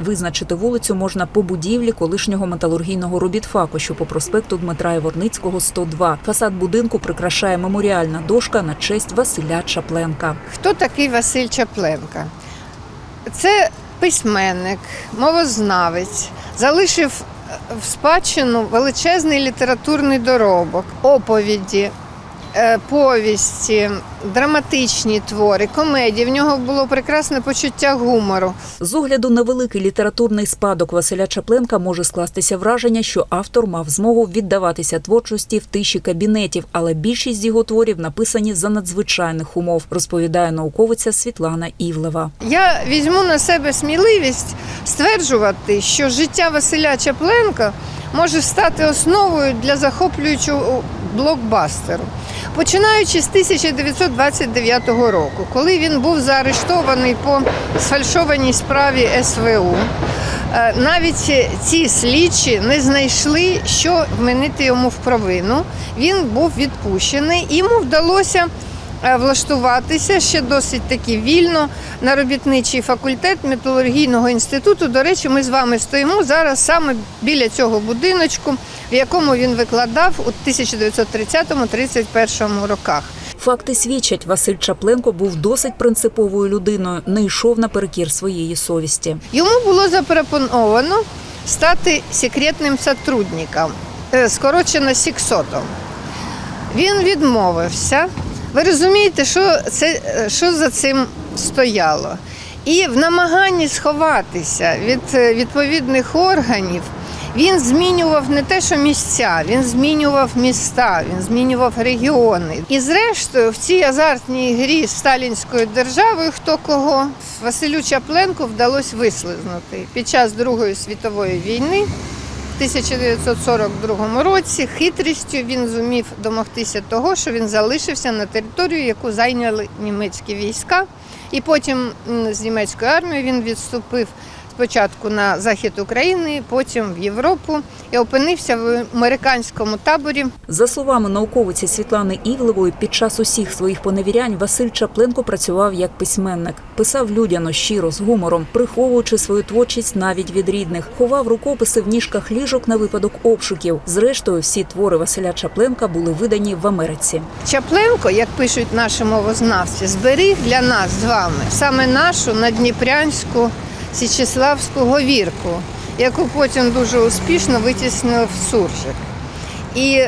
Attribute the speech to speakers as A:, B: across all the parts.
A: Визначити вулицю можна по будівлі колишнього металургійного робітфаку, що по проспекту Дмитра Яворницького, 102. Фасад будинку прикрашає меморіальна дошка на честь Василя Чапленка.
B: Хто такий Василь Чапленка? Це письменник, мовознавець, залишив в спадщину величезний літературний доробок, оповіді, повісті, драматичні твори, комедії. В нього було прекрасне почуття гумору.
A: З огляду на великий літературний спадок Василя Чапленка може скластися враження, що автор мав змогу віддаватися творчості в тиші кабінетів, але більшість його творів написані за надзвичайних умов, розповідає науковиця Світлана Івлева.
B: Я візьму на себе сміливість стверджувати, що життя Василя Чапленка може стати основою для захоплюючого блокбастеру. Починаючи з 1929 року, коли він був заарештований по сфальшованій справі СВУ, е, навіть ці слідчі не знайшли, що вменити йому в провину. Він був відпущений, йому вдалося влаштуватися ще досить таки вільно на робітничий факультет металургійного інституту. До речі, ми з вами стоїмо зараз саме біля цього будиночку, в якому він викладав у 1930-31 роках.
A: Факти свідчать, Василь Чапленко був досить принциповою людиною, не йшов наперекір своєї совісті.
B: Йому було запропоновано стати секретним сотрудником, е, скорочено сіксотом. Він відмовився. Ви розумієте, що, це, е, що за цим стояло? І в намаганні сховатися від е, відповідних органів він змінював не те, що місця, він змінював міста, він змінював регіони. І зрештою, в цій азартній грі сталінською державою, хто кого Василю Чапленку вдалося вислизнути під час Другої світової війни. В 1942 році хитрістю він зумів домогтися того, що він залишився на територію, яку зайняли німецькі війська. І потім з німецької армії він відступив спочатку на захід України, потім в Європу і опинився в американському таборі.
A: За словами науковиці Світлани Івлевої, під час усіх своїх поневірянь Василь Чапленко працював як письменник, писав людяно, щиро, з гумором, приховуючи свою творчість навіть від рідних, ховав рукописи в ніжках ліжок на випадок обшуків. Зрештою, всі твори Василя Чапленка були видані в Америці.
B: Чапленко, як пишуть наші мовознавці, зберіг для нас з вами саме нашу надніпрянську Січеславську говірку, яку потім дуже успішно витіснив суржик. І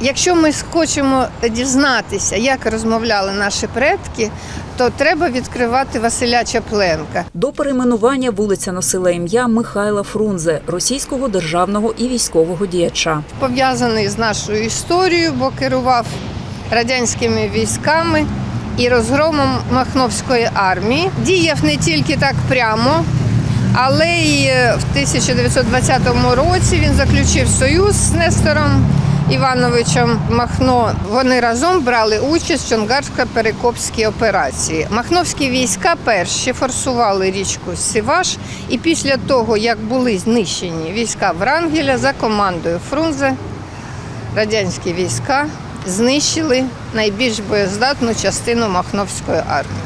B: якщо ми хочемо дізнатися, як розмовляли наші предки, то треба відкривати Василя Чапленка.
A: До перейменування вулиця носила ім'я Михайла Фрунзе, російського державного і військового діяча.
B: пов'язаний з нашою історією, бо керував радянськими військами і розгромом Махновської армії. Діяв не тільки так прямо, але й в 1920 році він заключив союз з Нестором Івановичем Махно. Вони разом брали участь в Чонгарсько-Перекопській операції. Махновські війська перші форсували річку Сиваш, і після того, як були знищені війська Врангеля за командою Фрунзе, радянські війська знищили найбільш боєздатну частину Махновської армії.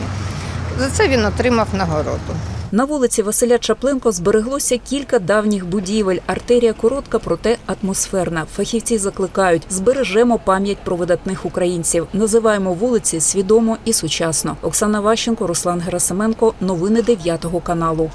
B: За це він отримав нагороду.
A: На вулиці Василя Чапленко збереглося кілька давніх будівель. Артерія коротка, проте атмосферна. Фахівці закликають: збережемо пам'ять про видатних українців. Називаємо вулиці свідомо і сучасно. Оксана Ващенко, Руслан Герасименко. Новини 9 каналу.